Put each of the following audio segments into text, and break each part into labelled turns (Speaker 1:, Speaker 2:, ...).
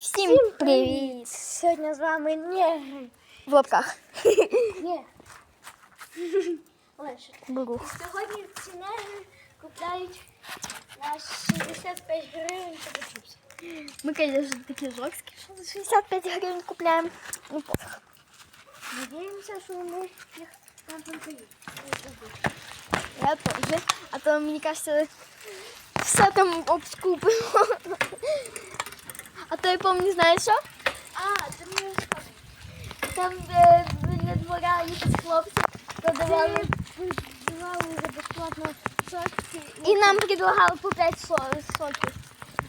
Speaker 1: Всім привіт!
Speaker 2: Сьогодні з вами не
Speaker 1: В лапках.
Speaker 2: Ні. Лише.
Speaker 1: Бурух.
Speaker 2: Сьогодні ці негри купляють на 65 гривень чупа-чупс.
Speaker 1: Ми, конечно, такі жорсткі, що за 65 гривень купляємо. Ну, пофіг.
Speaker 2: Надіємося, що вони їх нам продають.
Speaker 1: Я теж. А то, мені кажется, все там обскупимо. А то я помню, знаєш що?
Speaker 2: А, це мені розказує.
Speaker 1: Там, де біля двора якісь хлопці продавали.
Speaker 2: Давали вже безплатно соки.
Speaker 1: І нам предлагали по 5 со- соків.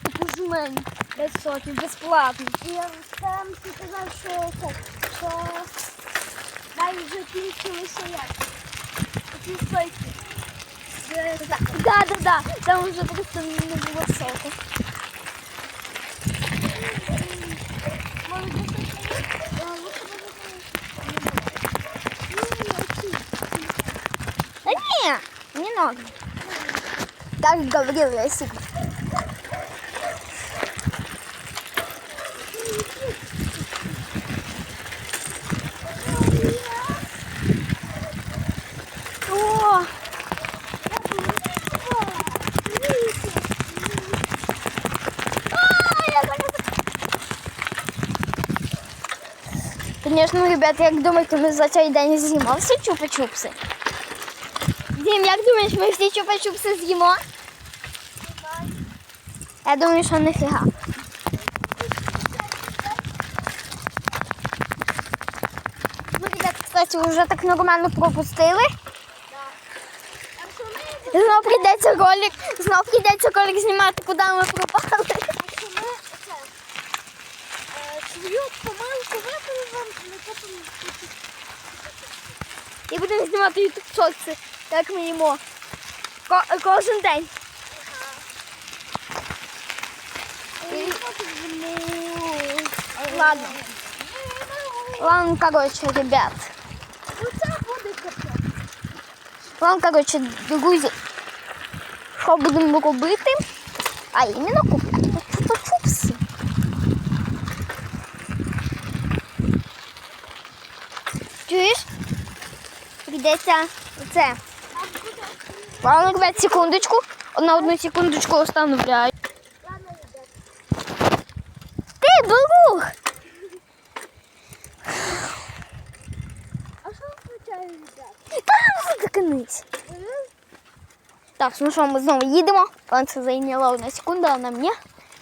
Speaker 1: Таку жмень. 5 соків, безплатно.
Speaker 2: І я там сказав, що це, що дай вже кінчилися як. Ці сойки.
Speaker 1: Да, да, да, да. Там вже просто не було соку. не надо. Так говорил я всегда. О, Конечно, ребят, як думаєте, ми за цей день з'їмо всі чупа-чупси? Дім, як думаєш, ми всі чупа-чупси з'їмо? Я думаю, що ніфіга. Ну, ребят, кстати, вже так нормально пропустили. Знов прийдеться ролик, знов прийдеться ролик знімати, куди ми пропали.
Speaker 2: ми свою помилку ми потім
Speaker 1: І будемо знімати ютуб шорти, як ми їмо. Ко- кожен день. Ладно. Ладно, короче, ребят.
Speaker 2: Ну це буде капець.
Speaker 1: Ладно, короче, друзі. Що будемо робити? А іменно купити чупа-чупси. Чуєш? Прийдеться це. Ладно, ребят, секундочку. На одну секундочку остановляю.
Speaker 2: Ладно, ребят.
Speaker 1: Ти, друг!
Speaker 2: А що означає, ребят?
Speaker 1: Та заткнись. Так, ну що, ми знову їдемо. Пан це зайняло одна секунда, а на мені.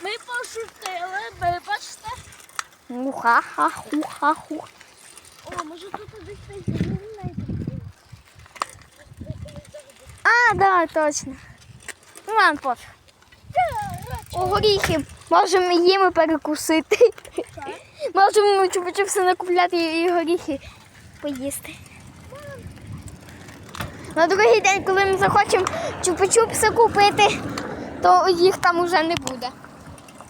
Speaker 2: Ми пошутили, ви бачите?
Speaker 1: Ну, ха-ха-ху-ха-ху.
Speaker 2: О, може тут десь
Speaker 1: А, да, точно. Ну, ладно, пофіг. О, горіхи. Можемо їми перекусити. Можемо чупа-чупси накупляти і горіхи поїсти. На другий день, коли ми захочемо чупа-чупси купити, то їх там уже не буде.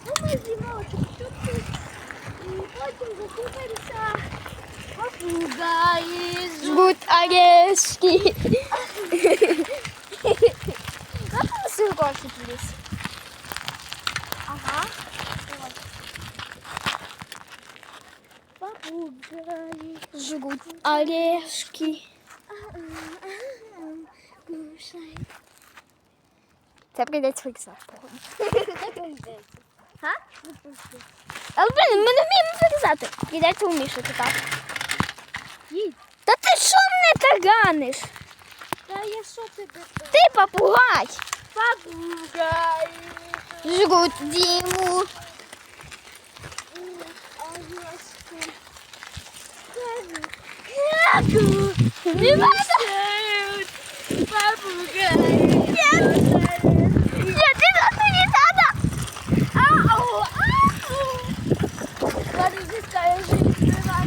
Speaker 2: Ну, ми з'їмо чуть-чуть. І потім закупимося. Попугаї.
Speaker 1: Жгут орешки. Как мы сырок купились?
Speaker 2: Ага. Попугаї.
Speaker 1: Жгут орешки.
Speaker 2: Кушай.
Speaker 1: Це прийдеться вирізати, походу. А? Але, блін, ми не вміємо вирізати. Прийдеться у Міші так.
Speaker 2: Їдь.
Speaker 1: Та ти що мене таганиш?
Speaker 2: Та я що тебе?
Speaker 1: Ти попугай.
Speaker 2: Попугаї.
Speaker 1: Жгут Діму.
Speaker 2: Орешки.
Speaker 1: Не надо.
Speaker 2: Попугаї.
Speaker 1: Нет, не надо, не надо.
Speaker 2: Ау, ау. Подожди-ка, жизнь была.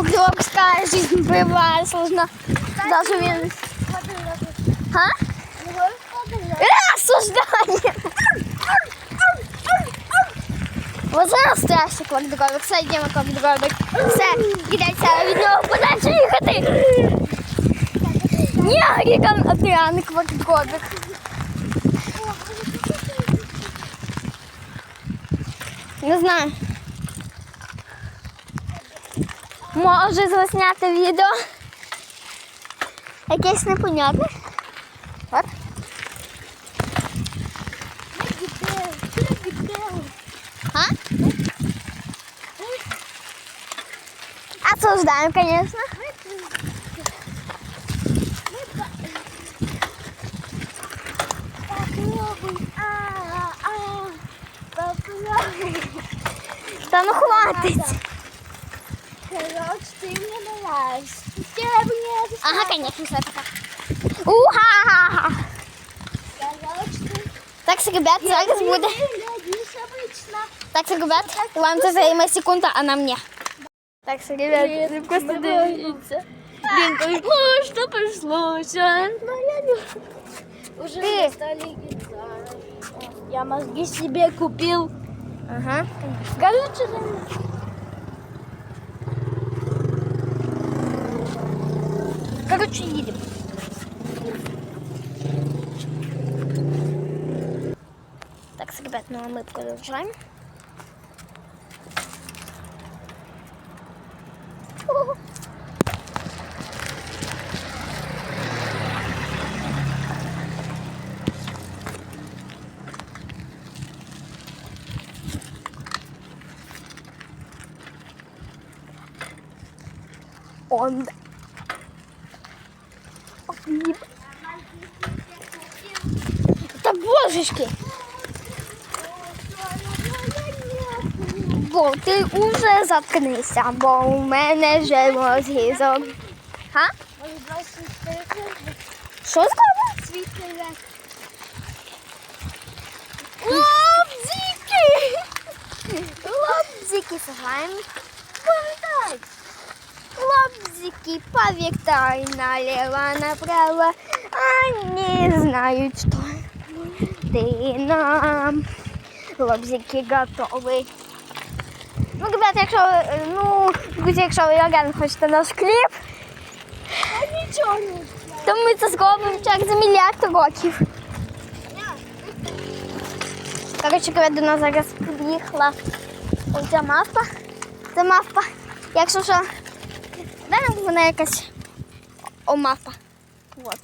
Speaker 1: Угловская жизнь бывает сложно. Даже він... А? Э, осуждание. Вот це настоящий квадробик. Все, йдемо квадробик. Все, кидайся від нього подальше їхати. Ні, Рікан, пряний квадробик. Не знаю. Може засняти відео. Якесь непонятне. От.
Speaker 2: Ми дебіли, ти дебіли.
Speaker 1: А? Осуждаем, конечно.
Speaker 2: А, а, попробуй.
Speaker 1: Та ну хватить.
Speaker 2: Короче, ты мне нравишься.
Speaker 1: Ага, конечно, все пока. Уха! Так ребят, зараз буде. Так ребят, вам це займе секунда, а нам ні. Так ребят, не просто дивіться. Блин, ой, что пришло сейчас?
Speaker 2: Уже
Speaker 1: Ты.
Speaker 2: достали гитару. Я мозги себе купил.
Speaker 1: Ага.
Speaker 2: Короче,
Speaker 1: Короче, едем. Так, ребят, ну а мы продолжаем. Он. Та божечки! Бо ти уже заткнися, бо у мене вже мозги зо. Га?
Speaker 2: Может, бросить телефон?
Speaker 1: Що сказав?
Speaker 2: Світлий
Speaker 1: Лобзики! Лобзики сагаем. Повертай! Лобзики, повертай налево, направо. Они знают, что ты нам. Лобзики готові. Ну, ребят, якщо, е, ну, друзі, якщо ви реально хочете наш кліп,
Speaker 2: А нічого не
Speaker 1: то ми це зробимо через мільярд років. Коротше, коли до нас зараз під'їхала оця мавпа. Це мавпа. Якщо що, де вона якась о мавпа. Вот.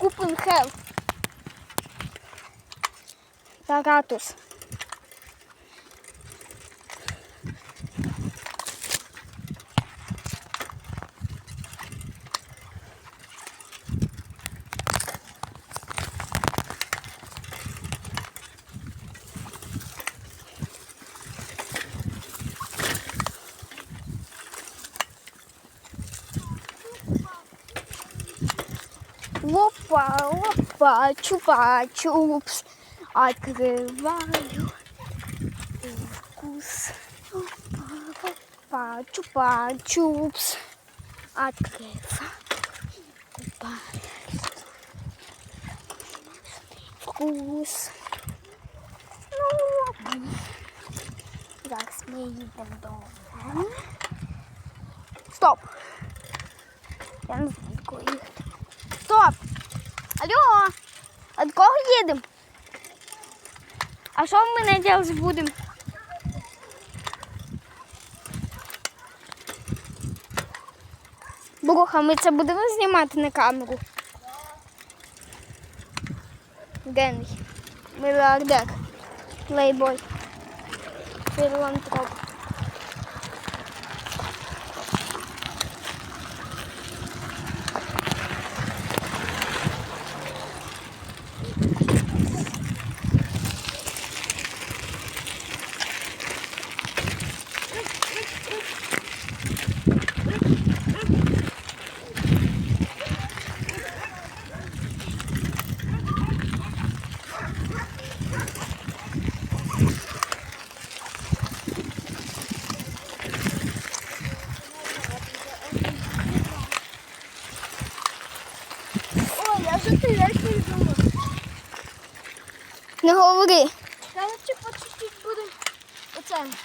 Speaker 1: cup în hell. Caratus. Опа, чупа-чупс. Открываю. Вкус. Опа, опа, чупа-чупс. Открываю. Опа. Вкус. Ну, Зараз ми їдемо додому. Стоп! Я не знаю, кого їхати. Стоп! Алло! От кого їдемо? А що ми робити будемо? Бруха, ми це будемо знімати на камеру. Генрі. Мільярдер. Плейбой. Філантроп.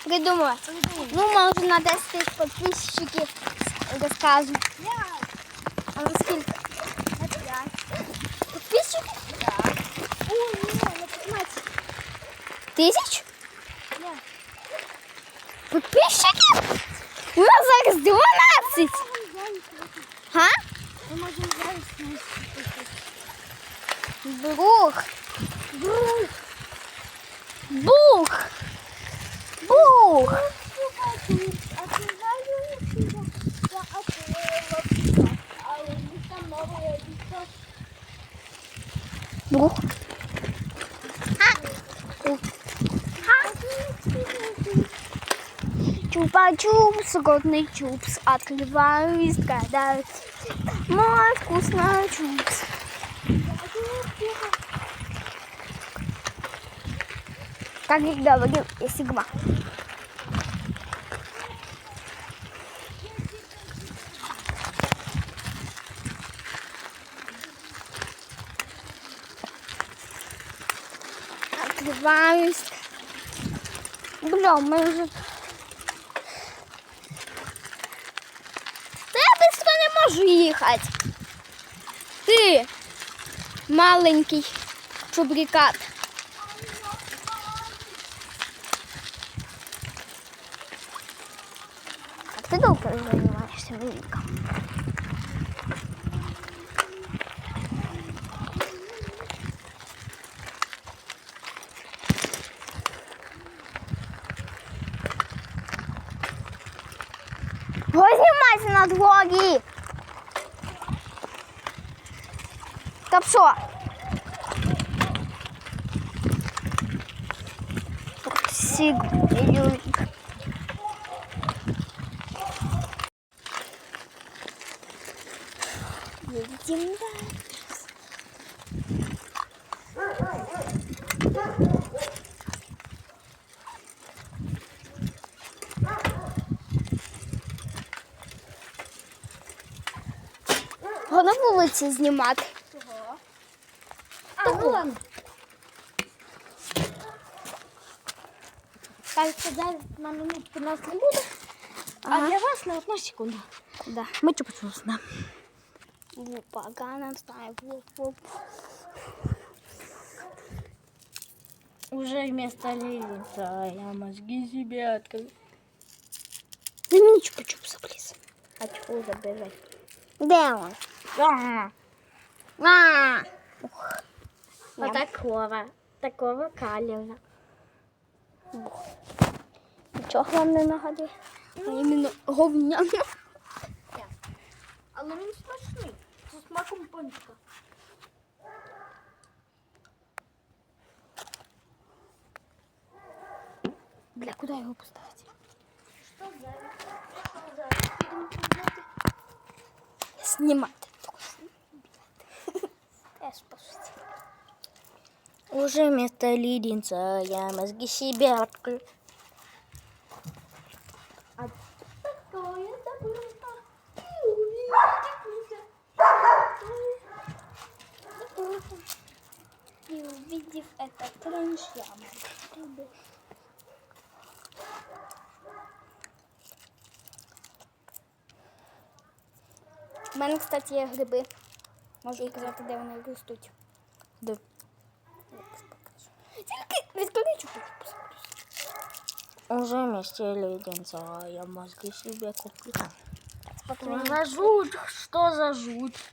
Speaker 1: Придумала.
Speaker 2: придумати.
Speaker 1: Ну, може на 10 тисяч підписчиків розкажу.
Speaker 2: Я
Speaker 1: А на скільки?
Speaker 2: на п'ять.
Speaker 1: Підписчиків?
Speaker 2: О, ні, на 15.
Speaker 1: Тисяч?
Speaker 2: Ні.
Speaker 1: Підписчиків? У нас зараз 12.
Speaker 2: Можемо зараз зробити.
Speaker 1: Га?
Speaker 2: Ми можемо зараз знайти.
Speaker 1: Чупа-чупс, годный чупс, открываю и складаю. Мой вкусный чупс. Как я говорил, я сигма. Открываюсь. Бля, мы уже... Та я быстро не можу їхати. Ти, маленький чубрикат. А ти довго займаєшся велика? Знімайся на дворі. Та що? Сиг, Юрик. Едем дальше. Го на вулиці знімати.
Speaker 2: А, ну ладно. Кажется, зараз на минутку нас не буде. А
Speaker 1: Ага.
Speaker 2: для вас на одну секунду.
Speaker 1: Да.
Speaker 2: Ми чупа-чупс, да.
Speaker 1: Погано знаю. Ву, ву.
Speaker 2: Уже вместо лестница я мозги себе открыл.
Speaker 1: Замени чупа-чупса, плиз.
Speaker 2: Хочу забежать.
Speaker 1: Де он?
Speaker 2: А,
Speaker 1: А,
Speaker 2: вот такого, такого калера.
Speaker 1: нічого вам не нагадує. А іменно говняно.
Speaker 2: Але він смачний. З смаком пончика.
Speaker 1: Бля, куди його поставити?
Speaker 2: Що зараз? Що зараз? Підемо погуляти?
Speaker 1: Знімати. Теж пошути.
Speaker 2: Уже вместо леденца я мозги себе открыл.
Speaker 1: У мене, кстати, є гриби. Можу і казати, де вони ростуть.
Speaker 2: Де?
Speaker 1: Зараз покажу. Тільки відкрий чупу
Speaker 2: Уже вместе леденца я мозги себе куплю.
Speaker 1: Покажу.
Speaker 2: За жуть, что за жуть?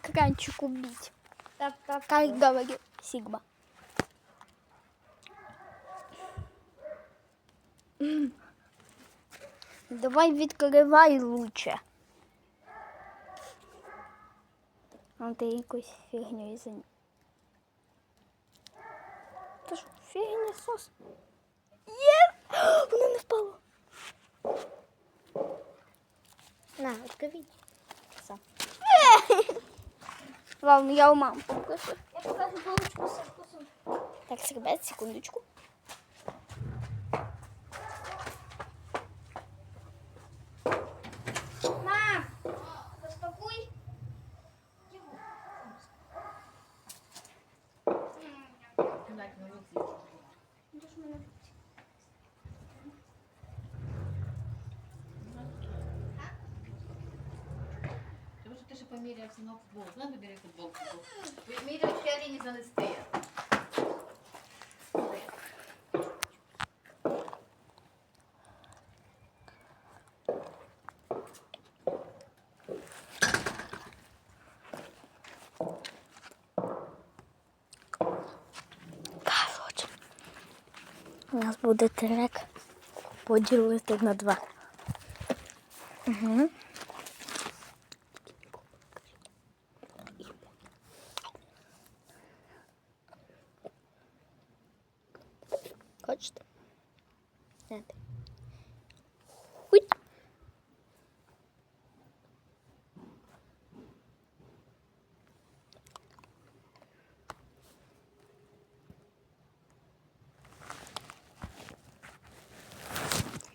Speaker 1: моему экранчику бить.
Speaker 2: Так, так,
Speaker 1: Как говорил Сигма. Давай відкривай лучше. А ти якусь фігню із Та ж фігня сос. Є! Воно не впало.
Speaker 2: На, открыть. Сам. Ладно, я у маму покажу.
Speaker 1: Я покажу булочку со вкусом.
Speaker 2: Так, ребят, секундочку.
Speaker 3: Тому що ти ще помірявся на футболку. Ну, бери футболку. Поміряєш Аліні занести.
Speaker 2: Короче, у нас буде трек поділити на два. Угу. Нет. Уй.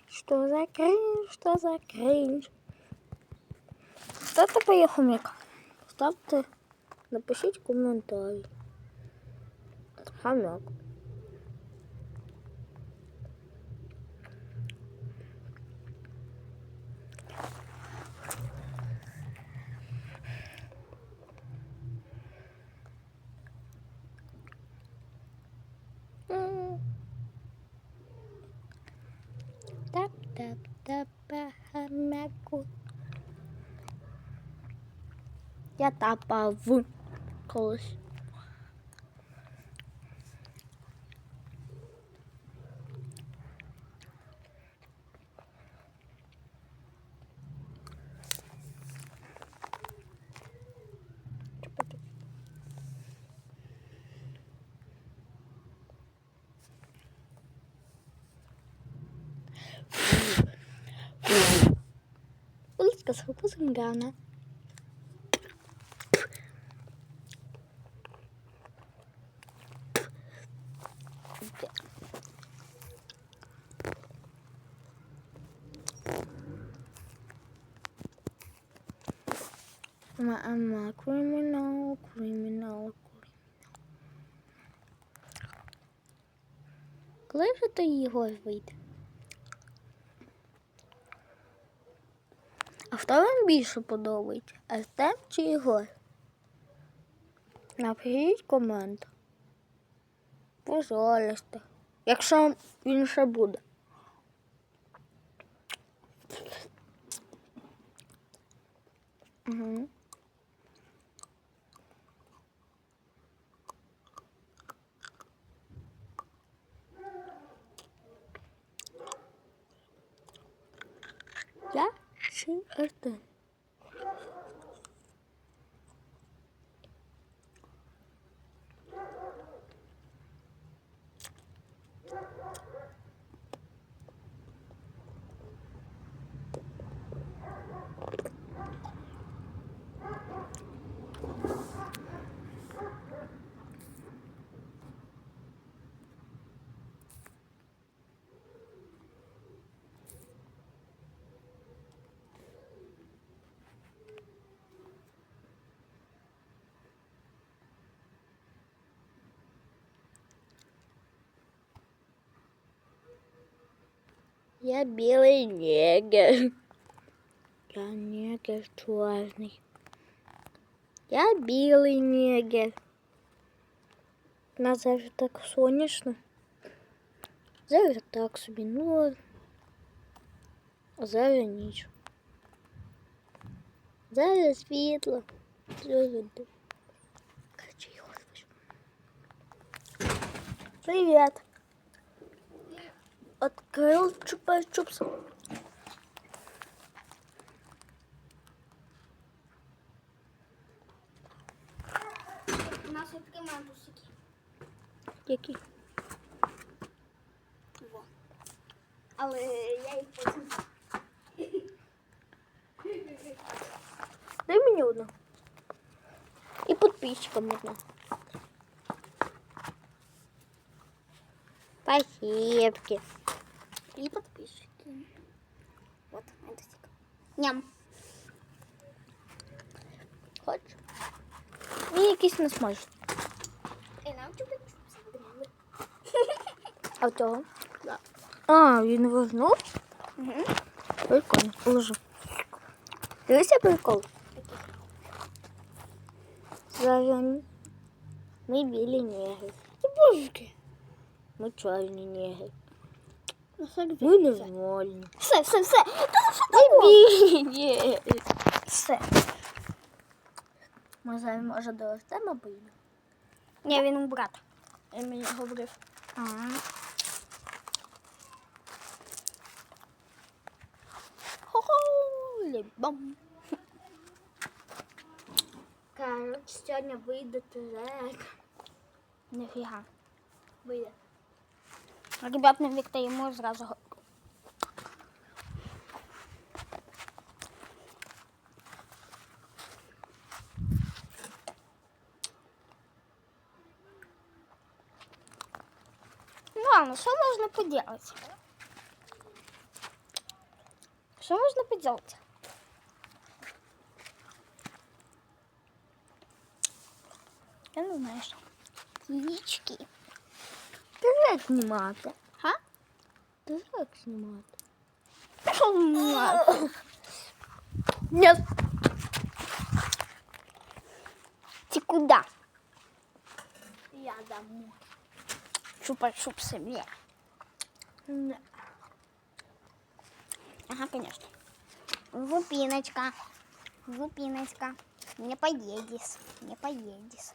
Speaker 2: Что за кринж, что за кринж? Ставте поїхомік. Ставте, напишіть коментарі. Хомяк. ya da bavul koş. que go, let's go, let's pozęgana. Mama, criminal, criminal, criminal. Коли вже той Єгор вийде? А хто вам більше подобається? Артем чи Ігор? Напишіть комент. Пожалуйста. Якщо він ще буде. Угу. Чи белый негр. Я негр черный. Я белый негр. На зараз так сонячно. Зараз так собі, ну. А зараз ніч. Зараз світло. Зараз ду- Короче, його слышу. Привет. Открыл чупа-чупс.
Speaker 1: У нас є такі мантусики.
Speaker 2: Які?
Speaker 1: Во. Але я їх потім.
Speaker 2: Дай мені одну. І по
Speaker 1: подписчикам нужно. Спасибо. И подписчики. Вот, это стик. Ням. Хочешь? І якийсь не смачний.
Speaker 2: І нам тобі чупси
Speaker 1: А в цього?
Speaker 2: Да.
Speaker 1: А, він вернув? Угу. Прикольно, положи. Дивися прикол. Зараз ми білі негри.
Speaker 2: Божки.
Speaker 1: Ми чорні негри.
Speaker 2: Ну,
Speaker 1: Ми не
Speaker 2: вольні. Все, все,
Speaker 1: все. Дебілі. Ну, все. Ми зараз може довестемо поїдемо.
Speaker 2: Ні, він у брата. Він мені говорив. Ага. Бам. Короче, сьогодні вийде телек.
Speaker 1: Нифіга.
Speaker 2: Вийде.
Speaker 1: Ребят, на Вікта йому зразу. го- Ну ладно, что можно поделать? Что можно поделать? Я не знаю, що. Яички. Як знімати?
Speaker 2: Га?
Speaker 1: Ти як знімати?
Speaker 2: Нет.
Speaker 1: Ти куди?
Speaker 2: Я домой.
Speaker 1: Чупа-чупсы мне. Ага, конечно. Лупиночка. Лупиночка. Не поедешь. Не поедешь.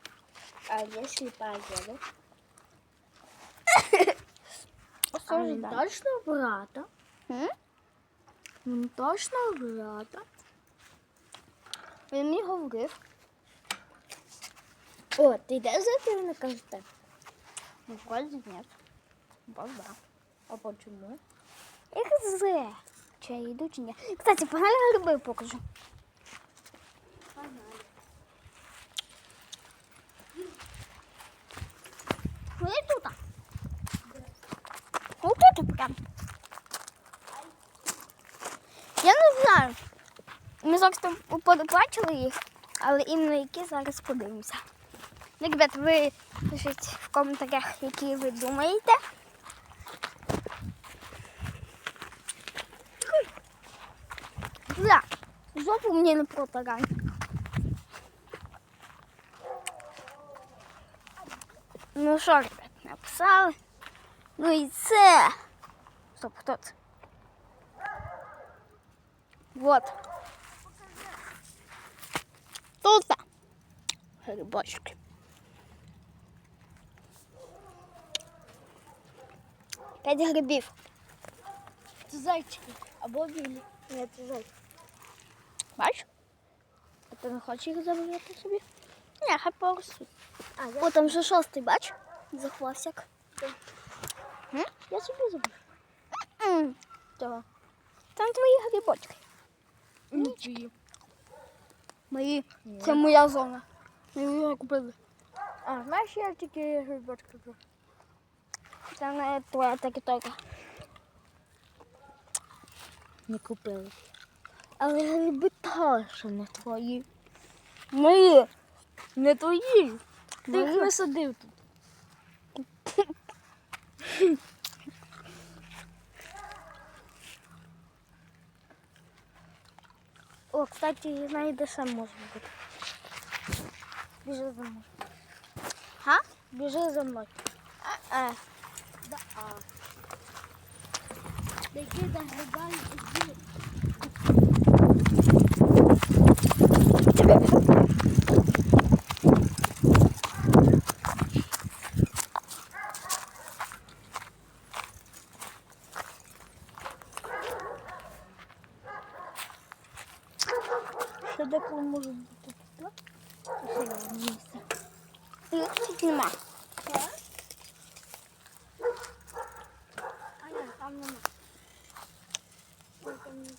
Speaker 2: А если поеду?
Speaker 1: Что же
Speaker 2: Він
Speaker 1: да?
Speaker 2: точно брата?
Speaker 1: М?
Speaker 2: Він точно брата?
Speaker 1: Він мені говорив.
Speaker 2: О, ти йдеш за ти не кажете?
Speaker 1: Ну, вроде нет. Бог да.
Speaker 2: А почему?
Speaker 1: Эх, зе. Че, я иду, чи ні? Кстати, погнали гриби покажу. Вони тут. Ну тут прям. Я не знаю. Ми там побачили їх, але іменно які зараз подивимося. Ну, ребят, ви пишіть в коментарях, які ви думаєте. Да, жопу мне не протирай. Ну що, ребят, написали. Ну і це. Стоп, хто це? Вот. Тут. Грибочки. П'ять грибів.
Speaker 2: Це зайчики. Або білі. Ні, це зайчики.
Speaker 1: Бачиш? А ти не хочеш їх забрати собі? Ні, хай поростуть.
Speaker 2: А, я,
Speaker 1: О, там вже шостий, бач? За хвостик.
Speaker 2: Я собі.
Speaker 1: М, То. Там твої грибочки.
Speaker 2: Нічі.
Speaker 1: Мої. Це моя зона.
Speaker 2: Ми його купили. А, знаєш, я тільки грибочки купив.
Speaker 1: Це не твоя тільки
Speaker 2: Не купили.
Speaker 1: Але гриби теж не твої. Мої.
Speaker 2: Не твої. Ти їх не садив тут.
Speaker 1: кстати, знайде сам може бути. Біжи за мною. Га? Біжи за мною. А,
Speaker 2: Да, а. Такі до Um,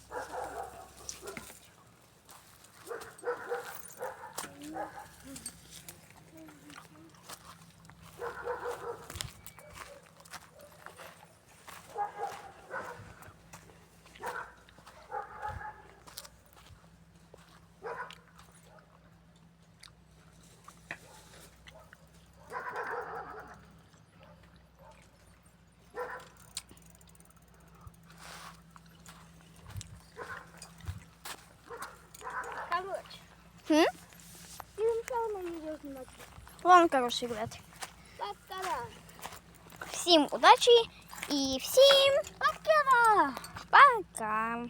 Speaker 1: Ладно, короче, ребят.
Speaker 2: Пока.
Speaker 1: Всім удачі і всім
Speaker 2: Пока.
Speaker 1: пока!